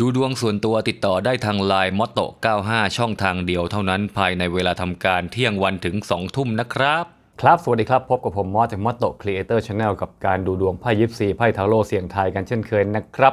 ดูดวงส่วนตัวติดต่อได้ทางไลน์มอตโต95 ช่องทางเดียวเท่านั้นภายในเวลาทำการเที่ยงวันถึง 2 ทุ่มนะครับ ครับ สวัสดีครับ พบกับผมมอสจากมอตโตครีเอเตอร์ชาแนลกับการดูดวงไพ่ยิปซีไพ่ทาโร่เสียงไทายกันเช่นเคยนะครับ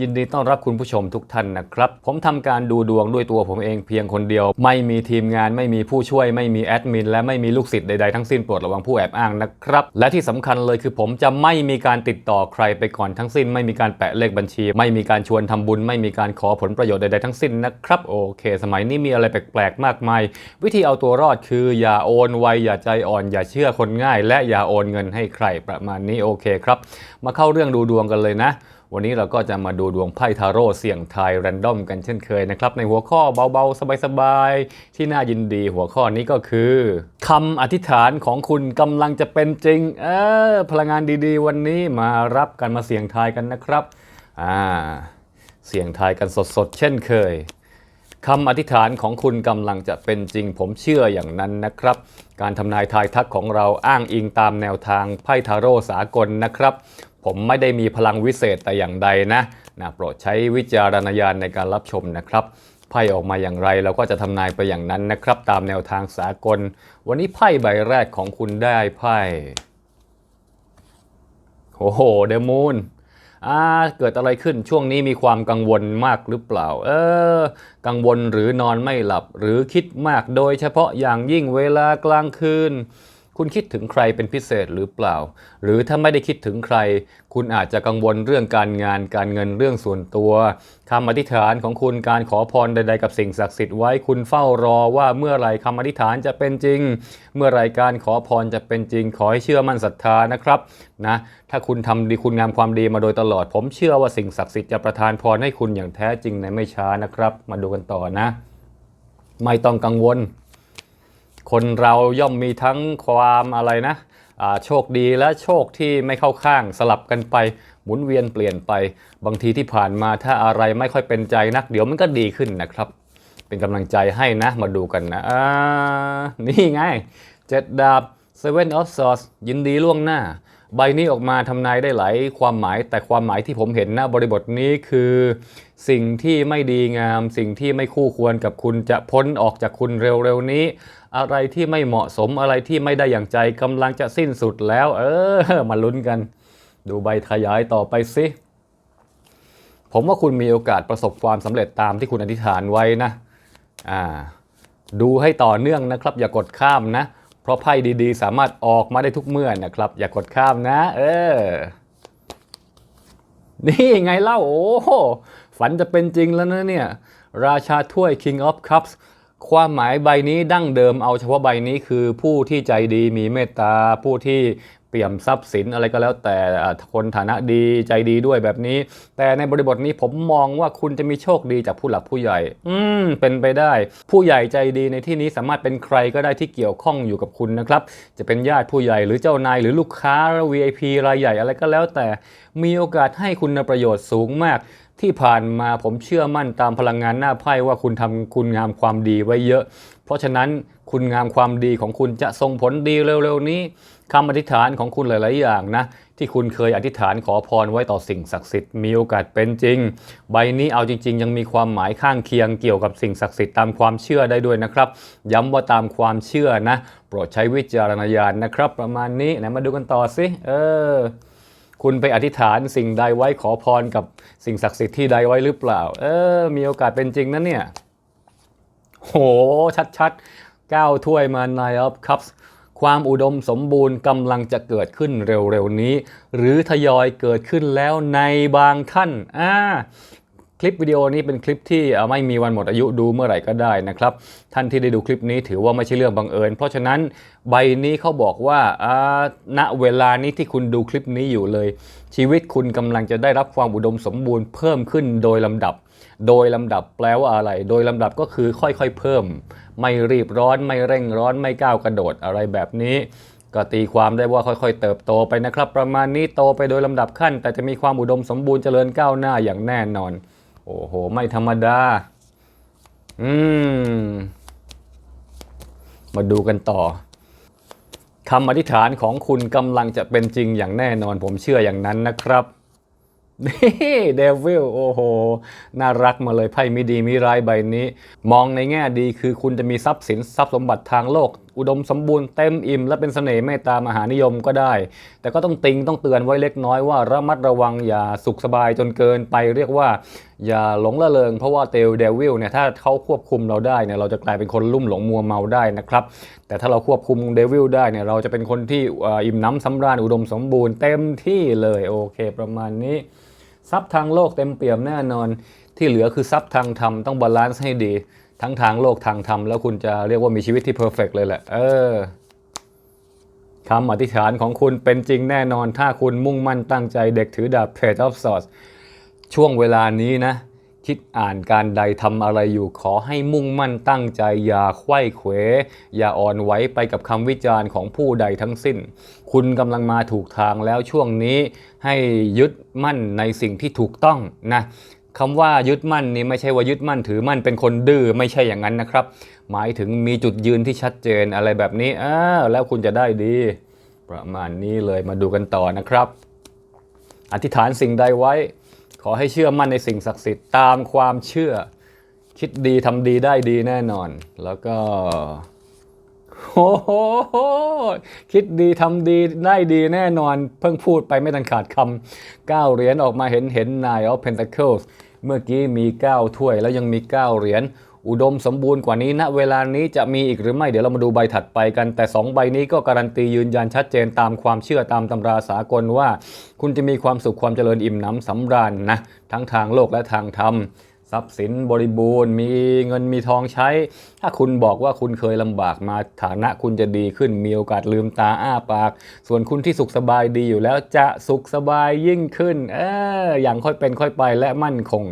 ยินดีต้อนรับคุณผู้ชมทุกท่านนะครับ ผมทำการดูดวงด้วยตัวผมเองเพียงคนเดียว ไม่มีทีมงานไม่มีผู้ช่วย ไม่มีแอดมินและไม่มีลูกศิษย์ใดๆทั้งสิ้นโปรดระวังผู้แอบอ้างนะครับ และที่สำคัญเลยคือผมจะไม่มีการติดต่อใครไปก่อนทั้งสิ้น ไม่มีการแปะเลขบัญชี ไม่มีการชวนทำบุญ ไม่มีการขอผลประโยชน์ใดๆทั้งสิ้นนะครับโอเค สมัยนี้มีอะไรแปลกๆมากมาย วิธีเอาตัวรอดคือ อย่าโอนไวอย่าใจอ่อน อย่าเชื่อคนง่าย และอย่าโอนเงินให้ใครประมาณนี้โอเคครับมาเข้าเรื่องดูดวงกันเลยนะ วันนี้เราก็จะมาดูดวงไพ่ทาโร่เสี่ยงทายแรนดอมกันเช่นเคยนะครับ ในหัวข้อเบาๆ สบายๆ ที่น่ายินดีหัวข้อนี้ก็คือคำอธิษฐานของคุณกำลังจะเป็นจริง เออพลังงานดีๆ วันนี้มารับกันมาเสี่ยงทายกันนะครับอ่าเสี่ยงทายกันสดๆ เช่นเคย คำอธิษฐานของคุณกำลังจะเป็นจริงผมเชื่ออย่างนั้นนะครับ การทำนายทายทักของเราอ้างอิงตามแนวทางไพ่ทาโร่สากลนะครับ ผมไม่ได้มีพลังวิเศษแต่อย่างใดนะนะโปรดใช้วิจารณญาณในการรับชมนะครับไพ่ออกมาอย่างไรเราก็จะทำนายไปอย่างนั้นนะครับ ตามแนวทางสากล วันนี้ไพ่ใบแรกของคุณได้ไพ่โอ้โหเดมูน อ่าเกิดอะไรขึ้นช่วงนี้มีความกังวลมากหรือเปล่า เออ กังวลหรือนอนไม่หลับหรือคิดมากโดยเฉพาะอย่างยิ่งเวลากลางคืน คุณคิดถึงใครเป็นพิเศษหรือเปล่า หรือถ้าไม่ได้คิดถึงใคร คุณอาจจะกังวลเรื่องการงานการเงินเรื่องส่วนตัวคำอธิษฐานของคุณการขอพรใดๆกับสิ่งศักดิ์สิทธิ์ไว้คุณเฝ้ารอว่าเมื่อไหรคำอธิษฐานจะเป็นจริง เมื่อไหรการขอพรจะเป็นจริง ขอให้เชื่อมั่นศรัทธานะครับนะถ้าคุณทำดีคุณงามความดีมาโดยตลอด ผมเชื่อว่าสิ่งศักดิ์สิทธิ์จะประทานพรให้คุณอย่างแท้จริงในไม่ช้านะครับ มาดูกันต่อนะ ไม่ต้องกังวล คนเราย่อมมีทั้งความอะไรนะโชคดีและโชคที่ไม่เข้าข้างสลับกันไปหมุนเวียนเปลี่ยนไป บางทีที่ผ่านมาถ้าอะไรไม่ค่อยเป็นใจนัก เดี๋ยวมันก็ดีขึ้นนะครับ เป็นกำลังใจให้นะมาดูกันนะนี่ไงเจ็ดดาบ Seven of Swords ยินดีล่วงหน้า ใบนี้ออกมาทำนายได้หลายความหมาย แต่ความหมายที่ผมเห็นนะบริบทนี้คือ สิ่งที่ไม่ดีงาม สิ่งที่ไม่คู่ควรกับคุณจะพ้นออกจากคุณเร็วๆนี้ อะไรที่ไม่เหมาะสมอะไรที่ไม่ได้อย่างใจกำลังจะสิ้นสุดแล้ว เออ มาลุ้นกัน ดูใบขยายต่อไปสิผมว่าคุณมีโอกาสประสบความสำเร็จตามที่คุณอธิษฐานไว้นะอ่าดูให้ต่อเนื่องนะครับ อย่ากดข้ามนะ เพราะไพ่ดีๆ สามารถออกมาได้ทุกเมื่อนะครับ อย่ากดข้ามนะ เออ นี่ไงเล่า โอ้โหฝันจะเป็นจริงแล้วนะเนี่ย ราชาถ้วย King of Cups ความหมายใบนี้ดั้งเดิมเอาเฉพาะใบนี้คือผู้ที่ใจดีมีเมตตาผู้ที่ เปี่ยมทรัพย์สินอะไรก็แล้วแต่คนฐานะดีใจดีด้วยแบบนี้ แต่ในบริบทนี้ผมมองว่าคุณจะมีโชคดีจากผู้หลักผู้ใหญ่ อืมเป็นไปได้ ผู้ใหญ่ใจดีในที่นี้สามารถเป็นใครก็ได้ที่เกี่ยวข้องอยู่กับคุณนะครับ จะเป็นญาติผู้ใหญ่หรือเจ้านายหรือลูกค้า VIP รายใหญ่อะไรก็แล้วแต่ มีโอกาสให้คุณประโยชน์สูงมากที่ผ่านมาผมเชื่อมั่นตามพลังงานหน้าไพ่ว่าคุณทำคุณงามความดีไว้เยอะ เพราะฉะนั้นคุณงามความดีของคุณจะส่งผลดีเร็วๆนี้ คำอธิษฐานของคุณหลาย ๆ อย่างนะที่คุณเคยอธิษฐานขอพรไว้ต่อสิ่งศักดิ์สิทธิ์มีโอกาสเป็นจริง ใบนี้เอาจริง ๆ ยังมีความหมายข้างเคียงเกี่ยวกับสิ่งศักดิ์สิทธิ์ตามความเชื่อได้ด้วยนะครับ ย้ำว่าตามความเชื่อนะ โปรดใช้วิจารณญาณนะครับ ประมาณนี้ไหนมาดูกันต่อสิเออคุณไปอธิษฐานสิ่งใดไว้ขอพรกับสิ่งศักดิ์สิทธิ์ที่ใดไว้หรือเปล่า เออ มีโอกาสเป็นจริงนะเนี่ยโหชัดๆก้าวถ้วยมา Nine of Cups ความอุดมสมบูรณ์กำลังจะเกิดขึ้นเร็วๆนี้ หรือทยอยเกิดขึ้นแล้วในบางท่านอ่าคลิปวิดีโอนี้เป็นคลิปที่ไม่มีวันหมดอายุดูเมื่อไหร่ก็ได้นะครับ ท่านที่ได้ดูคลิปนี้ถือว่าไม่ใช่เรื่องบังเอิญ เพราะฉะนั้นใบนี้เขาบอกว่าอ่าณเวลานี้ที่คุณดูคลิปนี้อยู่เลย ชีวิตคุณกำลังจะได้รับความอุดมสมบูรณ์เพิ่มขึ้นโดยลำดับ โดยลำดับแปลว่าอะไร โดยลำดับก็คือค่อยๆเพิ่ม ไม่รีบร้อนไม่เร่งร้อนไม่ก้าวกระโดดอะไรแบบนี้ ก็ตีความได้ว่าค่อยๆ เติบโตไปนะครับ ประมาณนี้โตไปโดยลำดับขั้น แต่จะมีความอุดมสมบูรณ์เจริญก้าวหน้าอย่างแน่นอน โอ้โห ไม่ธรรมดา อืม มาดูกันต่อคำอธิษฐานของคุณกำลังจะเป็นจริงอย่างแน่นอนผมเชื่ออย่างนั้นนะครับ นี่เดวิลโอ้โห น่ารักมาเลยไพ่ไม่ดีมีร้ายใบนี้ มองในแง่ดีคือคุณจะมีทรัพย์สินทรัพย์สมบัติทางโลก อุดมสมบูรณ์เต็มอิ่มและเป็นเสน่ห์เมตตามหานิยมก็ได้ แต่ก็ต้องติงต้องเตือนไว้เล็กน้อยว่าระมัดระวังอย่าสุขสบายจนเกินไปเรียกว่า อย่าหลงละเลงเพราะว่าเตลเดวิลเนี่ยถ้าเขาควบคุมเราได้เนี่ยเราจะกลายเป็นคนลุ่มหลงมัวเมาได้นะครับแต่ถ้าเราควบคุมเดวิลได้เนี่ยเราจะเป็นคนที่เอ่ออิ่มน้ำสำราญอุดมสมบูรณ์เต็มที่เลยโอเค ประมาณนี้ทรัพย์ทางโลกเต็มเปี่ยมแน่นอนที่เหลือคือทรัพย์ทางธรรมต้องบาลานซ์ให้ดี ทั้งทางโลกทางธรรมแล้วคุณจะเรียกว่ามีชีวิตที่เพอร์เฟกเลยแหละ เออคำอธิษฐานของคุณเป็นจริงแน่นอน ถ้าคุณมุ่งมั่นตั้งใจเด็กถือดาบ Page of Swords ช่วงเวลานี้นะ คิดอ่านการใดทำอะไรอยู่ขอให้มุ่งมั่นตั้งใจ อย่าไขว้เขว อย่าอ่อนไหวไปกับคำวิจารณ์ของผู้ใดทั้งสิ้น คุณกำลังมาถูกทางแล้วช่วงนี้ให้ยึดมั่นในสิ่งที่ถูกต้องนะ คำว่ายึดมั่นนี่ไม่ใช่ว่ายึดมั่นถือมั่นเป็นคนดื้อไม่ใช่อย่างนั้นนะครับ หมายถึงมีจุดยืนที่ชัดเจนอะไรแบบนี้อ้าวแล้วคุณจะได้ดี ประมาณนี้เลยมาดูกันต่อนะครับ อธิษฐานสิ่งใดไว้ ขอให้เชื่อมั่นในสิ่งศักดิ์สิทธิ์ตามความเชื่อ คิดดีทำดีได้ดีแน่นอน แล้วก็ โอ้โหคิดดีทำดีได้ดีแน่นอนเพิ่งพูดไปไม่ทันขาดคำก้าเหรียญออกมาเห็นเห็น Nine of Pentacles เมื่อกี้มี 9 ถ้วยแล้วยังมี 9 เหรียญอุดมสมบูรณ์กว่านี้ณเวลานี้จะมีอีกหรือไม่เดี๋ยวเรามาดูใบถัดไปกัน แต่ 2 ใบนี้ก็การันตียืนยันชัดเจนตามความเชื่อตามตำราสากลว่า คุณจะมีความสุขความเจริญอิ่มหนำสำราญนะ ทั้งทางโลกและทางธรรม ทรัพย์สินบริบูรณ์ มีเงินมีทองใช้ ถ้าคุณบอกว่าคุณเคยลำบากมาฐานะคุณจะดีขึ้นมีโอกาสลืมตาอ้าปาก ส่วนคุณที่สุขสบายดีอยู่แล้วจะสุขสบายยิ่งขึ้นเอออย่างค่อยเป็นค่อยไปและมั่นคง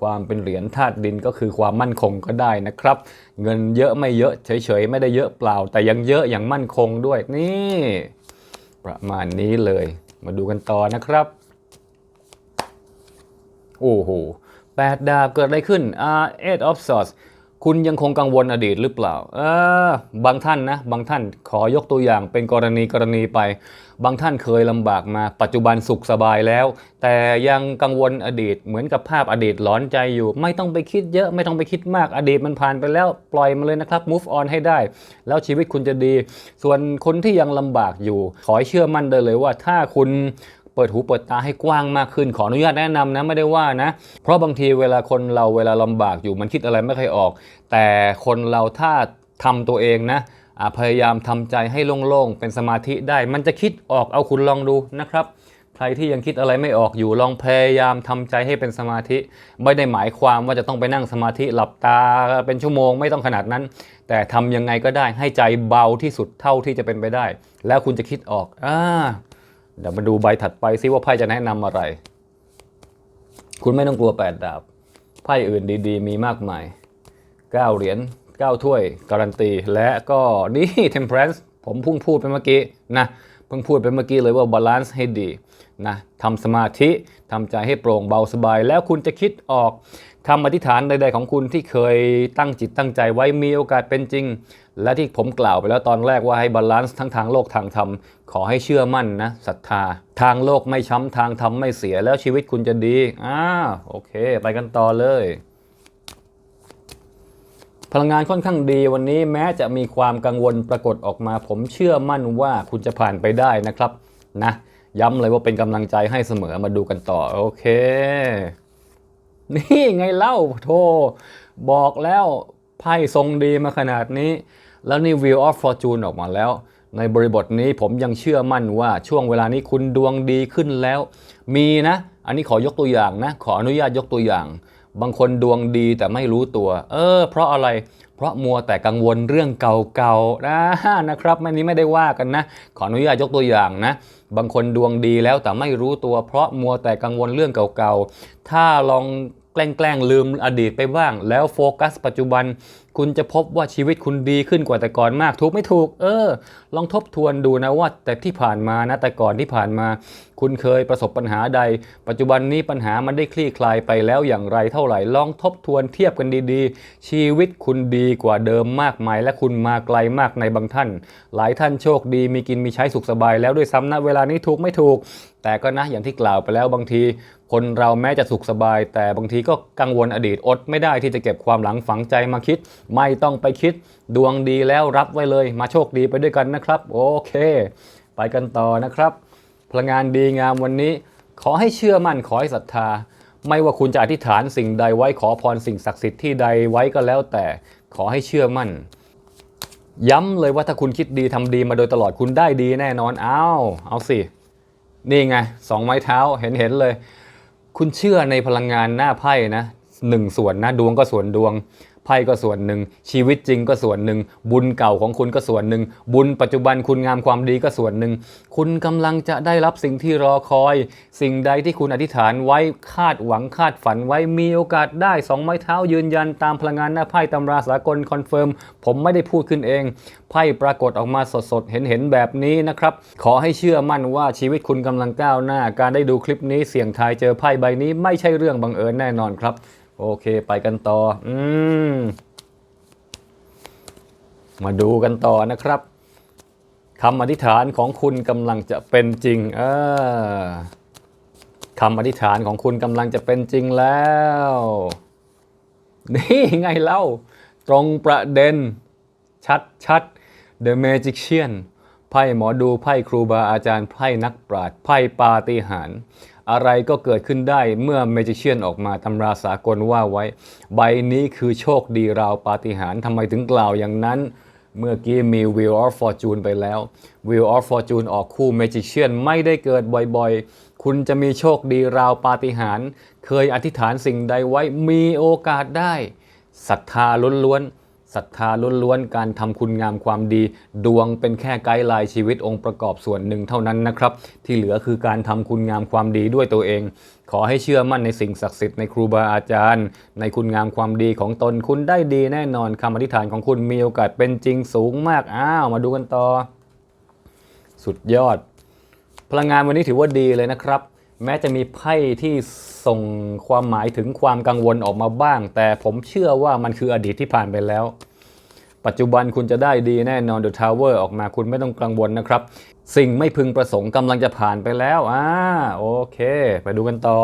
ความเป็นเหรียญธาตุดินก็คือความมั่นคงก็ได้นะครับ เงินเยอะไม่เยอะเฉยๆไม่ได้เยอะเปล่า แต่ยังเยอะอย่างมั่นคงด้วยนี่ ประมาณนี้เลย มาดูกันต่อนะครับ โอ้โห แปดาบเกิดอะไรขึ้นอ่า eight of swords คุณยังคงกังวลอดีตหรือเปล่าเออบางท่านนะ บางท่านขอยกตัวอย่างเป็นกรณีกรณีไป บางท่านเคยลำบากมา ปัจจุบันสุขสบายแล้ว แต่ยังกังวลอดีตเหมือนกับภาพอดีตหลอนใจอยู่ ไม่ต้องไปคิดเยอะไม่ต้องไปคิดมากอดีตมันผ่านไปแล้ว ปล่อยมันเลยนะครับ move on ให้ได้ แล้วชีวิตคุณจะดี ส่วนคนที่ยังลำบากอยู่ ขอเชื่อมั่นได้เลยว่าถ้าคุณ เปิดหูเปิดตาให้กว้างมากขึ้น ขออนุญาตแนะนำนะไม่ได้ว่านะ เพราะบางทีเวลาคนเราเวลาลำบากอยู่มันคิดอะไรไม่ค่อยออก แต่คนเราถ้าทำตัวเองนะพยายามทำใจให้โล่งๆ เป็นสมาธิได้ มันจะคิดออกเอาคุณลองดูนะครับใครที่ยังคิดอะไรไม่ออกอยู่ลองพยายามทำใจให้เป็นสมาธิ ไม่ได้หมายความว่าจะต้องไปนั่งสมาธิหลับตาเป็นชั่วโมงไม่ต้องขนาดนั้น แต่ทำยังไงก็ได้ให้ใจเบาที่สุดเท่าที่จะเป็นไปได้ แล้วคุณจะคิดออกอ่า เดี๋ยวมาดูใบถัดไปซิว่าไพ่จะแนะนำอะไร คุณไม่ต้องกลัวแปดดาบ ไพ่อื่นดีๆ มีมากมาย9เหรียญ9ถ้วย การันตี และก็นี่ Temperance ผมพุ่งพูดไปเมื่อกี้นะเพิ่งพูดไปเมื่อกี้เลยว่าบาลานซ์ให้ดีนะทำสมาธิทำใจให้โปร่งเบาสบาย แล้วคุณจะคิดออก คำอธิษฐานใด ๆ ของคุณที่เคยตั้งจิตตั้งใจไว้มีโอกาสเป็นจริง และที่ผมกล่าวไปแล้วตอนแรกว่าให้บาลานซ์ทั้งทางโลกทางธรรม ขอให้เชื่อมั่นนะศรัทธา ทางโลกไม่ช้ำทางธรรมไม่เสียแล้วชีวิตคุณจะดีอ่าโอเค ไปกันต่อเลย พลังงานค่อนข้างดีวันนี้แม้จะมีความกังวลปรากฏออกมา ผมเชื่อมั่นว่าคุณจะผ่านไปได้นะครับนะย้ำเลยว่าเป็นกำลังใจให้เสมอมาดูกันต่อโอเค นี่ไงเล่าโทบอกแล้วไพ่ทรงดีมาขนาดนี้ แล้วนี่ Wheel of Fortune ออกมาแล้ว ในบริบทนี้ผมยังเชื่อมั่นว่าช่วงเวลานี้คุณดวงดีขึ้นแล้ว มีนะ อันนี้ขอยกตัวอย่างนะ ขออนุญาตยกตัวอย่าง บางคนดวงดีแต่ไม่รู้ตัว เออ เพราะอะไรเพราะมัวแต่กังวลเรื่องเก่าๆนะนะครับอันนี้ไม่ได้ว่ากันนะ ขออนุญาตยกตัวอย่างนะ บางคนดวงดีแล้วแต่ไม่รู้ตัว เพราะมัวแต่กังวลเรื่องเก่าๆถ้าลอง แกล้งลืมอดีตไปบ้าง แล้วโฟกัส ปัจจุบัน คุณจะพบว่าชีวิตคุณดีขึ้นกว่าแต่ก่อนมาก ถูกไม่ถูก เออ ลองทบทวนดูนะว่า แต่ที่ผ่านมานะแต่ก่อนที่ผ่านมา คุณเคยประสบปัญหาใด ปัจจุบันนี้ปัญหามันได้คลี่คลายไปแล้วอย่างไรเท่าไหร่ ลองทบทวนเทียบกันดีๆ ชีวิตคุณดีกว่าเดิมมากมาย และคุณมาไกลมากในบางท่าน หลายท่านโชคดีมีกินมีใช้สุขสบาย แล้วด้วยซ้ำนะเวลานี้ถูกไม่ถูก แต่ก็นะอย่างที่กล่าวไปแล้วบางที คนเราแม้จะสุขสบาย แต่บางทีก็กังวลอดีตอดไม่ได้ที่จะเก็บความหลังฝังใจมาคิด ไม่ต้องไปคิด ดวงดีแล้วรับไว้เลย มาโชคดีไปด้วยกันนะครับ โอเค ไปกันต่อนะครับ พลังงานดีงามวันนี้ ขอให้เชื่อมั่นขอให้ศรัทธา ไม่ว่าคุณจะอธิษฐานสิ่งใดไว้ขอพรสิ่งศักดิ์สิทธิ์ที่ใดไว้ก็แล้วแต่ขอให้เชื่อมั่น ย้ำเลยว่าถ้าคุณคิดดีทำดีมาโดยตลอดคุณได้ดีแน่นอนอ้าวเอาสินี่ไงสองไม้เท้าเห็นเห็นเลย คุณเชื่อในพลังงานหน้าไพ่นะหนึ่งส่วนนะดวงก็ส่วนดวง ไพ่ก็ส่วนหนึ่ง ชีวิตจริงก็ส่วนหนึ่ง บุญเก่าของคุณก็ส่วนหนึ่ง บุญปัจจุบันคุณงามความดีก็ส่วนหนึ่ง คุณกำลังจะได้รับสิ่งที่รอคอย สิ่งใดที่คุณอธิษฐานไว้คาดหวังคาดฝันไว้มีโอกาสได้สองไม้เท้ายืนยันตามพลังงานหน้าไพ่ตำราสากลคอนเฟิร์มผมไม่ได้พูดขึ้นเองไพ่ปรากฏออกมาสดๆ เห็นๆ แบบนี้นะครับ ขอให้เชื่อมั่นว่าชีวิตคุณกำลังก้าวหน้า การได้ดูคลิปนี้เสี่ยงทายเจอไพ่ใบนี้ไม่ใช่เรื่องบังเอิญแน่นอนครับ โอเคไปกันต่อ อืม มาดูกันต่อนะครับคำอธิษฐานของคุณกำลังจะเป็นจริงเออคำอธิษฐานของคุณกำลังจะเป็นจริงแล้ว นี่ไงเล่า ตรงประเด็น ชัดชัด The Magician ไพ่หมอดูไพ่ครูบาอาจารย์ไพ่นักปราชญ์ไพ่ปาฏิหาริย์ อะไรก็เกิดขึ้นได้เมื่อ Magician ออกมาตำราสากลว่าไว้ ใบนี้คือโชคดีราวปาฏิหาริย์ทำไมถึงกล่าวอย่างนั้นเมื่อกี้มี Wheel of Fortune ไปแล้ว Wheel of Fortune ออกคู่ Magician ไม่ได้เกิดบ่อยๆ คุณจะมีโชคดีราวปาฏิหาริย์เคยอธิษฐานสิ่งใดไว้มีโอกาสได้ศรัทธาล้วนๆ ศรัทธาล้วนๆ การทำคุณงามความดี ดวงเป็นแค่ไกด์ไลน์ชีวิตองค์ประกอบส่วนหนึ่งเท่านั้นนะครับ ที่เหลือคือการทำคุณงามความดีด้วยตัวเอง ขอให้เชื่อมั่นในสิ่งศักดิ์สิทธิ์ในครูบาอาจารย์ ในคุณงามความดีของตนคุณได้ดีแน่นอนคำอธิษฐานของคุณมีโอกาสเป็นจริงสูงมากอ้าวมาดูกันต่อ สุดยอด พลังงานวันนี้ถือว่าดีเลยนะครับ แม้จะมีไพ่ที่ส่งความหมายถึงความกังวลออกมาบ้าง แต่ผมเชื่อว่ามันคืออดีตที่ผ่านไปแล้ว ปัจจุบันคุณจะได้ดีแน่นอน The Tower ออกมาคุณไม่ต้องกังวลนะครับ สิ่งไม่พึงประสงค์กำลังจะผ่านไปแล้วอ่าโอเค ไปดูกันต่อ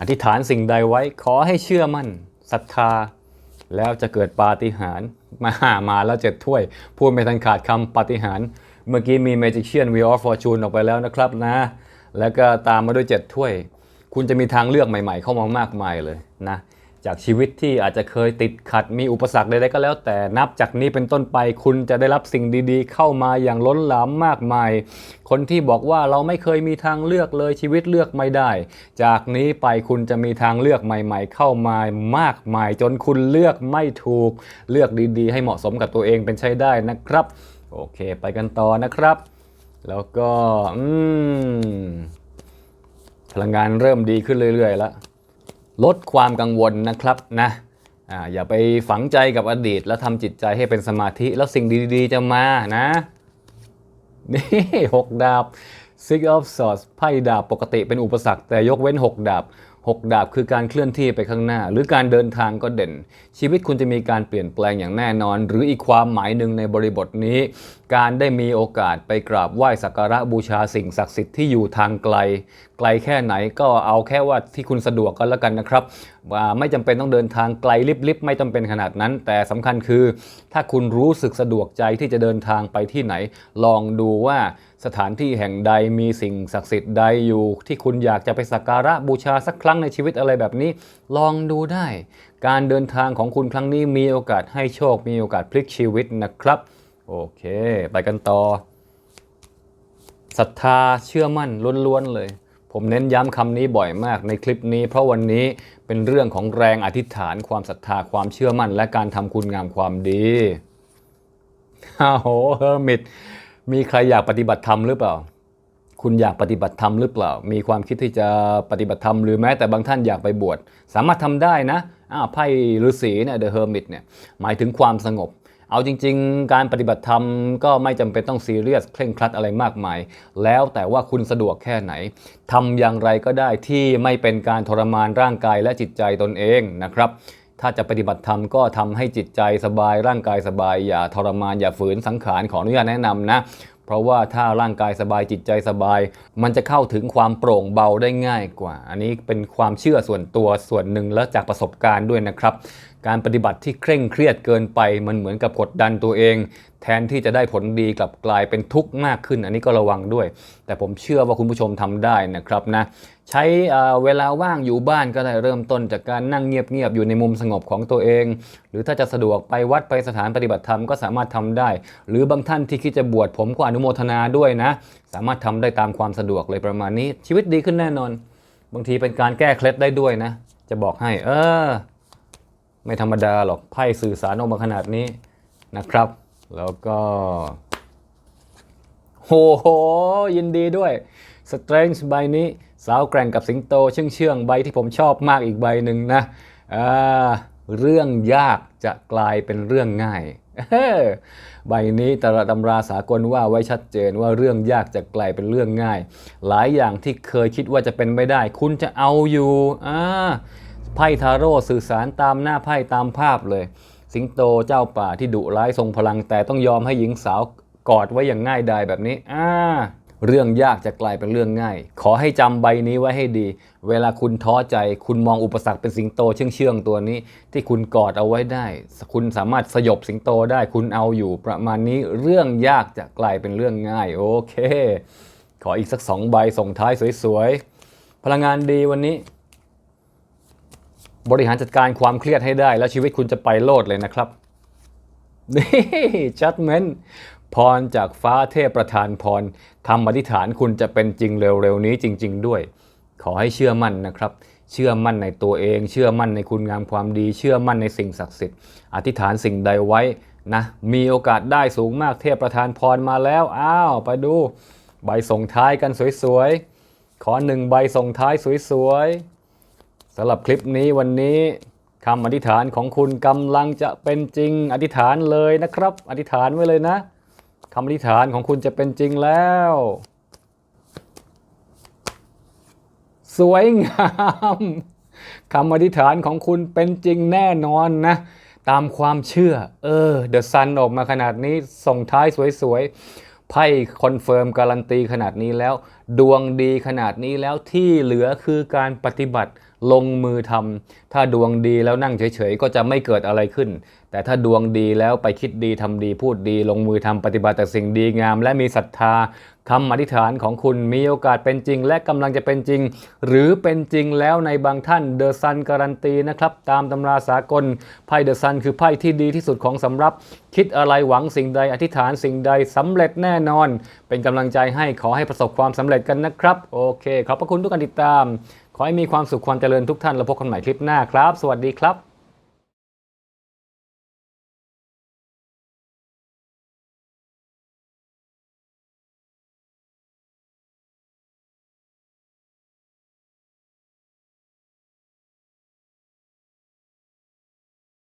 อธิษฐานสิ่งใดไว้ขอให้เชื่อมั่นศรัทธา แล้วจะเกิดปาฏิหาริย์มาหามาแล้วเจ็ดถ้วย พูดไม่ทันขาดคำปาฏิหาริย์ เมื่อกี้มี Magician Wheel of Fortune ออกไปแล้วนะครับนะ แล้วก็ตามมาด้วย 7 ถ้วย คุณจะมีทางเลือกใหม่ ๆ เข้ามามากมายเลยนะ จากชีวิตที่อาจจะเคยติดขัดมีอุปสรรคใดๆก็แล้ว แต่นับจากนี้เป็นต้นไปคุณจะได้รับสิ่งดีๆ เข้ามาอย่างล้นหลามมากมาย คนที่บอกว่าเราไม่เคยมีทางเลือกเลยชีวิตเลือกไม่ได้ จากนี้ไปคุณจะมีทางเลือกใหม่ ๆ เข้ามามากมาย จนคุณเลือกไม่ถูกเลือกดีๆ ให้เหมาะสมกับตัวเองเป็นใช้ได้นะครับ โอเคไปกันต่อนะครับ แล้วก็อืมพลังงานเริ่มดีขึ้นเรื่อยๆแล้ว ลดความกังวลนะครับนะอ่าอย่าไปฝังใจกับอดีต แล้วทำจิตใจให้เป็นสมาธิ แล้วสิ่งดีๆจะมานะ นี่หกดาบ Six of Swords ไพ่ดาบปกติเป็นอุปสรรค แต่ยกเว้น 6 ดาบ 6 ดาบคือการเคลื่อนที่ไปข้างหน้า หรือการเดินทางก็เด่น ชีวิตคุณจะมีการเปลี่ยนแปลงอย่างแน่นอน หรืออีกความหมายหนึ่งในบริบทนี้ การได้มีโอกาสไปกราบไหว้สักการะบูชาสิ่งศักดิ์สิทธิ์ที่อยู่ทางไกล ไกลแค่ไหนก็เอาแค่ว่าที่คุณสะดวกก็แล้วกันนะครับว่าไม่จำเป็นต้องเดินทางไกลลิบๆไม่จำเป็นขนาดนั้น แต่สำคัญคือ ถ้าคุณรู้สึกสะดวกใจที่จะเดินทางไปที่ไหน ลองดูว่า สถานที่แห่งใดมีสิ่งศักดิ์สิทธิ์ใดอยู่ ที่คุณอยากจะไปสักการะบูชาสักครั้งในชีวิตอะไรแบบนี้ ลองดูได้ การเดินทางของคุณครั้งนี้มีโอกาสให้โชค มีโอกาสพลิกชีวิตนะครับ โอเค ไปกันต่อศรัทธาเชื่อมั่นล้วนๆเลย ผมเน้นย้ำคำนี้บ่อยมากในคลิปนี้ เพราะวันนี้เป็นเรื่องของแรงอธิษฐาน ความศรัทธาความเชื่อมั่น และการทำคุณงามความดีอ้าโหเฮอร์มิต มีใครอยากปฏิบัติธรรมหรือเปล่า คุณอยากปฏิบัติธรรมหรือเปล่า มีความคิดที่จะปฏิบัติธรรมหรือแม้แต่บางท่านอยากไปบวช สามารถทำได้นะอ้าวไพ่ฤาษีเนี่ย The Hermit เนี่ย หมายถึงความสงบ เอาจริง ๆ การปฏิบัติธรรมก็ไม่จำเป็นต้องซีเรียสเคร่งครัดอะไรมากมาย แล้วแต่ว่าคุณสะดวกแค่ไหนทำอย่างไรก็ได้ที่ไม่เป็นการทรมานร่างกายและจิตใจตนเองนะครับ ถ้าจะปฏิบัติธรรมก็ทำให้จิตใจสบาย ร่างกายสบาย อย่าทรมานอย่าฝืนสังขารขออนุญาตแนะนำนะ เพราะว่าถ้าร่างกายสบายจิตใจสบาย มันจะเข้าถึงความโปร่งเบาได้ง่ายกว่า อันนี้เป็นความเชื่อส่วนตัวส่วนหนึ่งและจากประสบการณ์ด้วยนะครับการปฏิบัติที่เคร่งเครียดเกินไปมันเหมือนกับกดดันตัวเอง แทนที่จะได้ผลดีกลับกลายเป็นทุกข์มากขึ้น อันนี้ก็ระวังด้วย แต่ผมเชื่อว่าคุณผู้ชมทำได้นะครับนะใช้เวลาว่างอยู่บ้านก็ได้เริ่มต้นจากการนั่งเงียบๆอยู่ในมุมสงบของตัวเอง หรือถ้าจะสะดวกไปวัดไปสถานปฏิบัติธรรมก็สามารถทำได้ หรือบางท่านที่คิดจะบวชผมก็อนุโมทนาด้วยนะ สามารถทำได้ตามความสะดวกเลยประมาณนี้ ชีวิตดีขึ้นแน่นอน บางทีเป็นการแก้เคล็ดได้ด้วยนะ จะบอกให้ เออ ไม่ธรรมดาหรอกไพ่สื่อสารออกมาขนาดนี้นะครับ แล้วก็โหโห ยินดีด้วย Strange ใบนี้สาวแกร่งกับสิงโตเชื่องเชื่องใบที่ผมชอบมากอีกใบหนึ่งนะเรื่องยากจะกลายเป็นเรื่องง่าย ใบนี้ตราตำราสากลว่าไว้ชัดเจนว่าเรื่องยากจะกลายเป็นเรื่องง่าย หลายอย่างที่เคยคิดว่าจะเป็นไม่ได้ คุณจะเอาอยู่อ่า ไพ่ทาโร่สื่อสารตามหน้าไพ่ตามภาพเลย สิงโตเจ้าป่าที่ดุร้ายทรงพลัง แต่ต้องยอมให้หญิงสาวกอดไว้อย่างง่ายดายแบบนี้อ่าเรื่องยากจะกลายเป็นเรื่องง่าย ขอให้จำใบนี้ไว้ให้ดี เวลาคุณท้อใจ คุณมองอุปสรรคเป็นสิงโตเชื่องเชื่องๆตัวนี้ ที่คุณกอดเอาไว้ได้ คุณสามารถสยบสิงโตได้ คุณเอาอยู่ประมาณนี้ เรื่องยากจะกลายเป็นเรื่องง่าย โอเค ขออีกสักสองใบส่งท้ายสวยๆ พลังงานดีวันนี้ บริหารจัดการความเครียดให้ได้ แล้วชีวิตคุณจะไปโลดเลยนะครับ นี่จัดเมนพรจากฟ้าเทพประทานพรคำอธิษฐานคุณจะเป็นจริงเร็วๆนี้จริง ๆ ด้วย ขอให้เชื่อมั่นนะครับ เชื่อมั่นในตัวเอง เชื่อมั่นในคุณงามความดี เชื่อมั่นในสิ่งศักดิ์สิทธิ์ อธิษฐานสิ่งใดไว้นะ มีโอกาสได้สูงมากเทพประทานพรมาแล้ว อ้าว ไปดู ใบส่งท้ายกันสวยๆ ขอหนึ่งใบส่งท้ายสวยๆ สำหรับคลิปนี้วันนี้คำอธิษฐานของคุณกำลังจะเป็นจริง อธิษฐานเลยนะครับ อธิษฐานไว้เลยนะคำอธิษฐานของคุณจะเป็นจริงแล้ว สวยงามคำอธิษฐานของคุณเป็นจริงแน่นอนนะ ตามความเชื่อ เออเดอะซันออกมาขนาดนี้ส่งท้ายสวยๆไพ่คอนเฟิร์มการันตีขนาดนี้แล้ว ดวงดีขนาดนี้แล้วที่เหลือคือการปฏิบัติ ลงมือทำถ้าดวงดีแล้วนั่งเฉยๆ ก็จะไม่เกิดอะไรขึ้น แต่ถ้าดวงดีแล้วไปคิดดีทำดีพูดดี ลงมือทำปฏิบัติแต่สิ่งดีงาม และมีศรัทธาคำอธิษฐานของคุณมีโอกาสเป็นจริง และกำลังจะเป็นจริง หรือเป็นจริงแล้วในบางท่านเดอะซันการันตีนะครับ ตามตำราสากลไพ่เดอะซันคือไพ่ที่ดีที่สุดของสำรับ คิดอะไรหวังสิ่งใดอธิษฐานสิ่งใดสำเร็จแน่นอน เป็นกำลังใจให้ขอให้ประสบความสำเร็จกันนะครับ โอเค ขอบพระคุณทุกการติดตาม ขอให้มีความสุขความเจริญทุกท่านแล้วพบกันใหม่คลิปหน้าครับ สวัสดีครับ